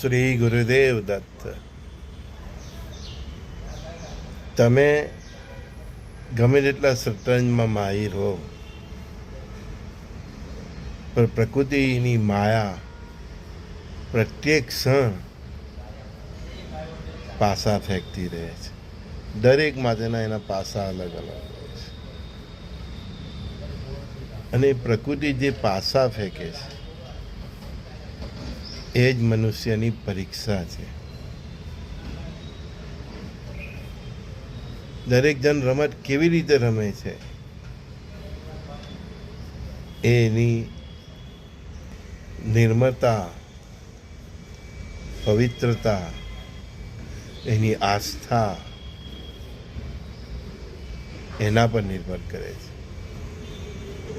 શ્રી ગુરુદેવ દત્ત. તમે ગમે તેટલા શતરંજમાં માહિર હો, પણ પ્રકૃતિની માયા પ્રત્યેક ક્ષણ પાસા ફેંકતી રહે છે. દરેક માટેના એના પાસા અલગ અલગ અને પ્રકૃતિ જે પાસા ફેંકે છે એ જ મનુષ્યની પરીક્ષા છે. દરેક જણ રમત કેવી રીતે રમે છે? એની નિર્મળતા પવિત્રતા, એની આસ્થા એના પર નિર્ભર કરે છે.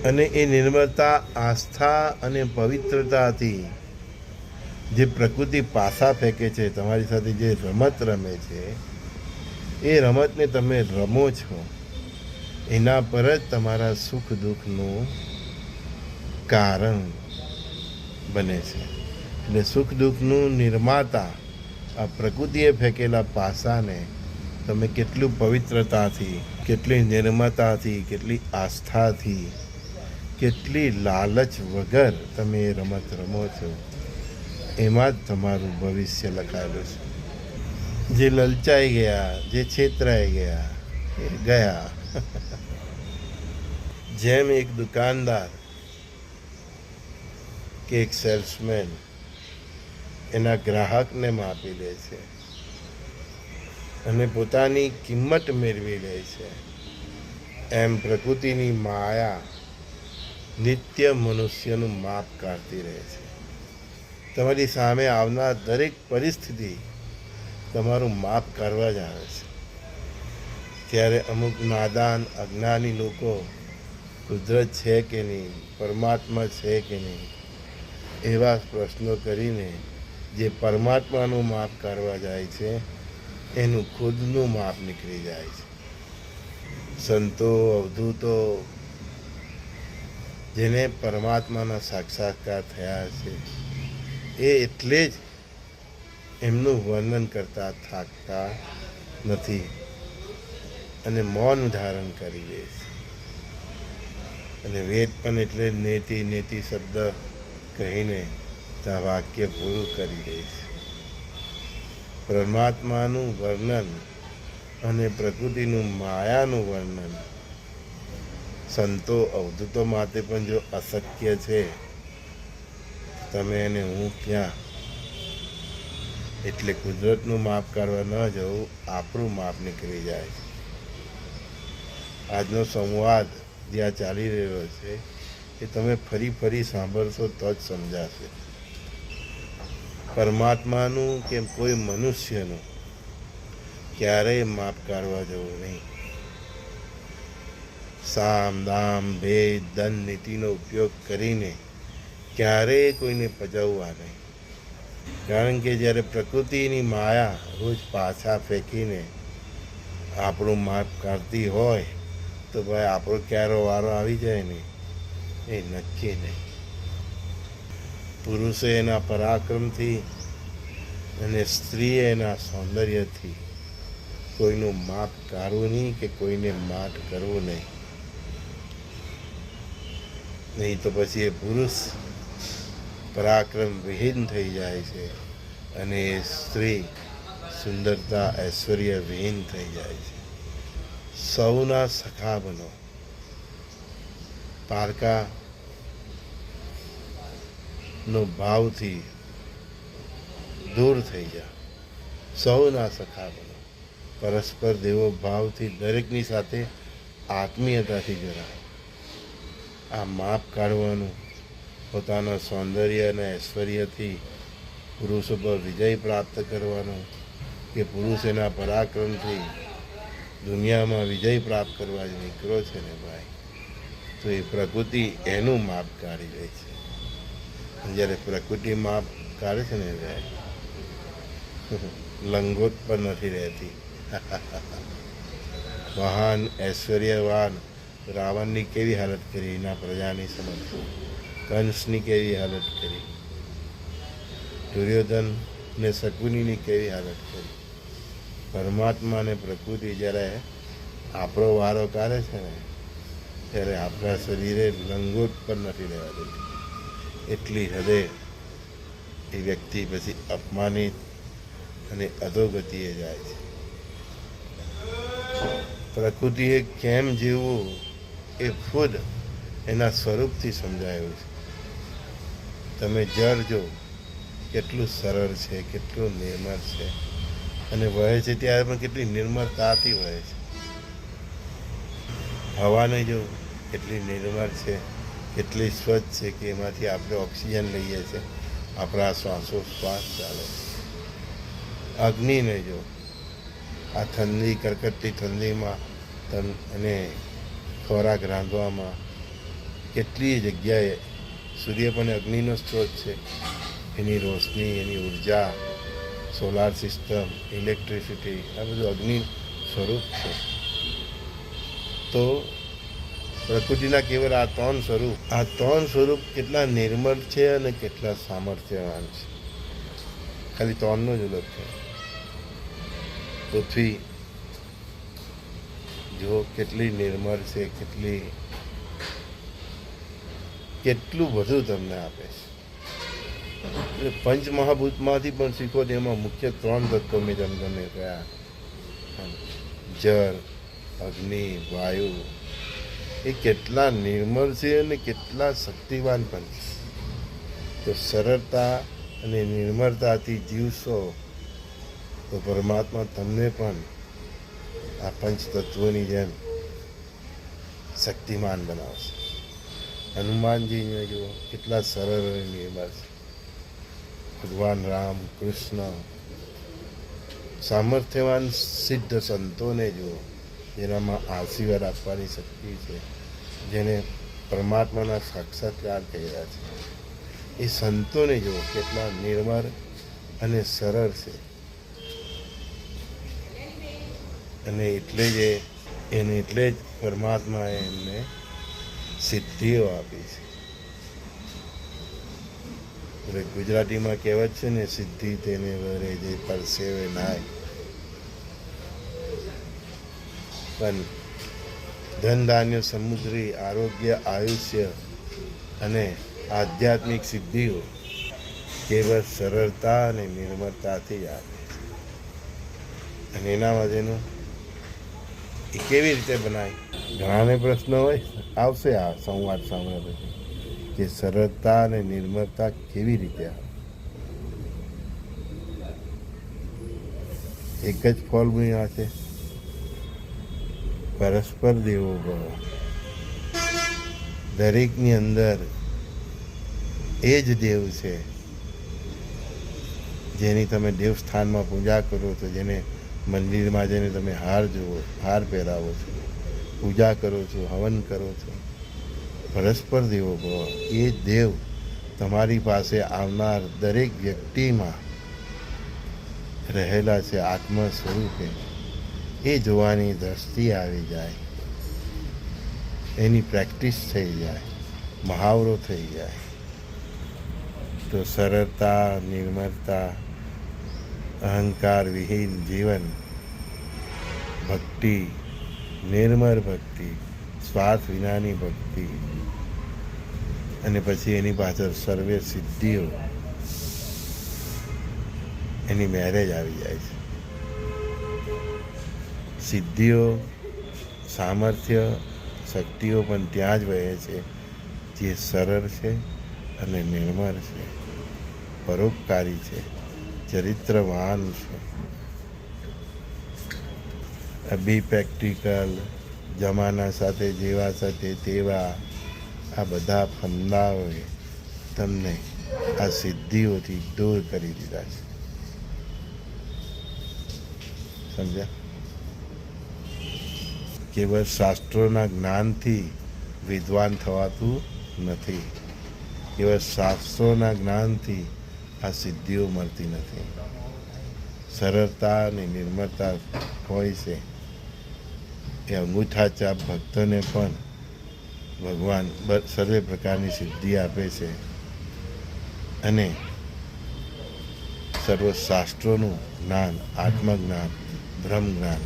અને એ નિર્મળતા આસ્થા અને પવિત્રતાથી જે પ્રકૃતિ પાસા ફેંકે છે, તમારી સાથે જે રમત રમે છે, એ રમતને તમે રમો છો, એના પર જ તમારા સુખ દુઃખનું કારણ બને છે. એટલે સુખ દુઃખનું નિર્માતા આ પ્રકૃતિએ ફેંકેલા પાસાને તમે કેટલું પવિત્રતાથી, કેટલી નિર્મતાથી, કેટલી આસ્થાથી, કેટલી લાલચ વગર તમે એ રમત રમો છો. એમાં જ તમારું ભવિષ્ય લખાયેલું છે. જે લલચાઈ ગયા, જે છેતરાઈ ગયા, એ ગયા. જેમ એક દુકાનદાર, કે એક સેલ્સમેન, એના ગ્રાહકને માપી લે છે અને પોતાની કિંમત મેળવી લે છે. એમ પ્રકૃતિની માયા નિત્ય મનુષ્યનું માપ કાઢતી રહે છે. તમારી સામે આવનાર દરેક પરિસ્થિતિ તમારું માપ કરવા જ આવે છે. ત્યારે અમુક નાદાન, અજ્ઞાની લોકો કુદરત છે કે નહીં, પરમાત્મા છે કે નહીં, એવા પ્રશ્નો કરીને જે પરમાત્માનું માપ કરવા જાય છે, એનું ખુદનું માપ નીકળી જાય છે. સંતો, અવધૂતો જેને પરમાત્માના સાક્ષાત્કાર થયા છે એ એટલે જ એમનું વર્ણન કરતા થાકતા નથી. અને મૌન ધારણ કરી લે છે અને વેદ પણ એટલે નેતિ નેતિ શબ્દ કહીને ત્યાં વાક્ય પૂરું કરી દે છે પરમાત્માનું વર્ણન અને પ્રકૃતિનું માયાનું વર્ણન સંતો અવધૂતો માટે પણ જો અશક્ય છે તમે એને હું ક્યાં? એટલે કુદરતનું માપ કરવા ન જવું, આપણું માપ નીકળી જાય. આજનો સંવાદ જ્યાં ચાલી રહ્યો છે, એ તમે ફરી ફરી સાંભળશો તો જ સમજાશે. પરમાત્માનું કે કોઈ મનુષ્યનું ક્યારેય માપ કાઢવા જવું નહીં. સામ, દામ, ભેદ ધન નીતિનો ઉપયોગ કરીને ક્યારેય કોઈને પજવવા નહીં. કારણ કે જ્યારે પ્રકૃતિની માયા રોજ પાછા ફેંકીને આપણું માપ કાઢતી હોય, તો ભાઈ આપણો ક્યારો વારો આવી જાય ને, એ નક્કી નહીં. પુરુષે એના પરાક્રમથી અને સ્ત્રીએ એના સૌંદર્યથી કોઈનું માપ કાઢવું નહીં કે કોઈને માટ કરવું નહીં. નહીં તો પછી એ પુરુષ પરાક્રમ વિહીન થઈ જાય છે અને એ સ્ત્રી સુંદરતા, ઐશ્વર્ય વિહીન થઈ જાય છે. સૌના સખા બનો. પારકા નો ભાવથી દૂર થઈ જા. સૌના સખા બનો. પરસ્પર દેવો ભાવથી દરેકની સાથે આત્મીયતાથી જરા આ માપ કાઢવાનું પોતાના સૌંદર્ય અને ઐશ્વર્યથી પુરુષ ઉપર વિજય પ્રાપ્ત કરવાનો, કે પુરુષ એના પરાક્રમથી દુનિયામાં વિજય પ્રાપ્ત કરવા જ નીકળ્યો છે ને ભાઈ? તો એ પ્રકૃતિ એનું માપ કાઢી રહી છે. જ્યારે પ્રકૃતિ માપ કાઢે છે ને ભાઈ લંગોત પણ નથી રહેતી. મહાન ઐશ્વર્યવાન રાવણની કેવી હાલત કરી એના પ્રજાની સમજ કંસની કેવી હાલત કરી? દુર્યોધન ને શકુનીની કેવી હાલત કરી? પરમાત્મા અને પ્રકૃતિ જ્યારે આપણો વારો કાઢે છે ને, ત્યારે આપણા શરીરે લંગોટ પણ નથી રહેવા દેતી. એટલી હદે એ વ્યક્તિ પછી અપમાનિત અને અધોગતિએ જાય છે. પ્રકૃતિએ કેમ જીવવું એ ખુદ એના સ્વરૂપથી સમજાયું છે. તમે જળ જો કેટલું સરળ છે, કેટલું નિર્મળ છે. અને વહે છે ત્યારે પણ કેટલી નિર્મળતાથી વહે છે. હવાને જો કેટલી નિર્મળ છે, કેટલી સ્વચ્છ છે કે એમાંથી આપણે ઓક્સિજન લઈએ છીએ આપણા શ્વાસો શ્વાસ ચાલે છે. અગ્નિને જો આ ઠંડી કડકડતી ઠંડીમાં તન અને ખોરાક રાંધવામાં કેટલી જગ્યાએ સૂર્ય પણ અગ્નિનો સ્ત્રોત છે. એની રોશની, એની ઊર્જા સોલાર સિસ્ટમ ઇલેક્ટ્રિસિટી આ બધું અગ્નિ સ્વરૂપ છે. તો પ્રકૃતિના કેવળ આ ત્રણ સ્વરૂપ, આ ત્રણ સ્વરૂપ કેટલા નિર્મળ છે અને કેટલા સામર્થ્યવાન છે? ખાલી ત્રણનો જ ઉલ્લેખ છે. પૃથ્વી જો કેટલી નિર્મળ છે, કેટલી કેટલું બધું તમને આપે છે. એટલે પંચમહાભૂતમાંથી પણ શીખો તો એમાં મુખ્ય ત્રણ તત્વો મેં તમને તમે કયા. જળ, અગ્નિ, વાયુ, એ કેટલા નિર્મળ છે અને કેટલા શક્તિવાન પણ છે. તો સરળતા અને નિર્મળતાથી જીવશો તો પરમાત્મા તમને પણ આ પંચ તત્વોની જેમ શક્તિમાન બનાવશે. હનુમાનજીને જુઓ કેટલા સરળ નિર્મળ છે ભગવાન રામ, કૃષ્ણ, સામર્થ્યવાન સિદ્ધ સંતોને જુઓ જેનામાં આશીર્વાદ આપવાની શક્તિ છે, જેને પરમાત્માના સાક્ષાત્કાર કર્યા છે. એ સંતોને જુઓ કેટલા નિર્મળ અને સરળ છે. અને એટલે જ એને એટલે જ પરમાત્માએ એમને સિદ્ધિઓ આપી છે. એટલે ગુજરાતીમાં કહેવત છે ને, સિદ્ધિ તેને વરે જે પરસેવે નાય. પણ ધન ધાન્ય સમુદ્રી, આરોગ્ય, આયુષ્ય અને આધ્યાત્મિક સિદ્ધિઓ કેવળ સરળતા અને નિર્મળતાથી જ આવે અને એના માટેનું એ કેવી રીતે બનાય? ઘણાને પ્રશ્ન હોય, આવશે આ સંવાદ સાંભળ્યા પછી, કે સરળતા અને નિર્મળતા કેવી રીતે આવે? એક જ ફોર્મ્યુલા છે. પરસ્પર દેવો ગણો દરેકની અંદર એ જ દેવ છે, જેની તમે દેવસ્થાનમાં પૂજા કરો છો, જેને મંદિરમાં જઈને તમે હાર જુઓ, હાર પહેરાવો છો. પૂજા કરો છો, હવન કરો છો. પરસ્પર દેવો ભવ. એ દેવ તમારી પાસે આવનાર દરેક વ્યક્તિમાં રહેલા છે આત્મ સ્વરૂપે એ જોવાની દ્રષ્ટિ આવી જાય. એની પ્રેક્ટિસ થઈ જાય. મહાવરો થઈ જાય. તો સરળતા, નિર્મળતા, અહંકાર વિહીન જીવન, ભક્તિ નિર્મળ ભક્તિ, સ્વાર્થ વિનાની ભક્તિ. અને પછી એની પાછળ સર્વે સિદ્ધિઓ. એની મેરેજ આવી જાય છે. સિદ્ધિઓ, સામર્થ્ય, શક્તિઓ પણ ત્યાં જ વહે છે, જે સરળ છે અને નિર્મળ છે. પરોપકારી છે, ચરિત્રવાન છે. અભી પ્રેક્ટિકલ જમાના સાથે, જેવા સાથે, તેવા. આ બધા ફંદાઓએ તમને આ સિદ્ધિઓથી દૂર કરી દીધા છે. સમજ્યા? કેવળ શાસ્ત્રોના જ્ઞાનથી વિદ્વાન થવાતું નથી. કેવળ શાસ્ત્રોના જ્ઞાનથી આ સિદ્ધિઓ મળતી નથી. સરળતા અને નિર્મળતા હોય છે. એ અંગૂઠા ચાપ ભક્તોને પણ ભગવાન સર્વે પ્રકારની સિદ્ધિ આપે છે. અને સર્વ શાસ્ત્રોનું જ્ઞાન, આત્મજ્ઞાન બ્રહ્મ જ્ઞાન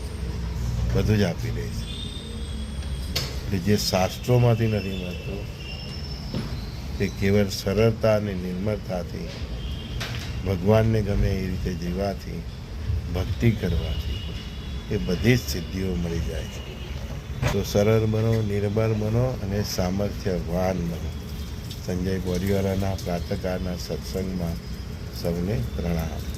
બધું જ આપી દે છે. એટલે જે શાસ્ત્રોમાંથી નથી મળતું, તે કેવળ સરળતા અને નિર્મળતાથી, ભગવાનને ગમે એ રીતે જીવાથી, ભક્તિ કરવાથી, એ બધી જ સિદ્ધિઓ મળી જાય છે. તો સરળ બનો નિર્બળ બનો અને સામર્થ્યવાન બનો. સંજય બોરીવાલાના પ્રાતકારના સત્સંગમાં સૌને પ્રણામ.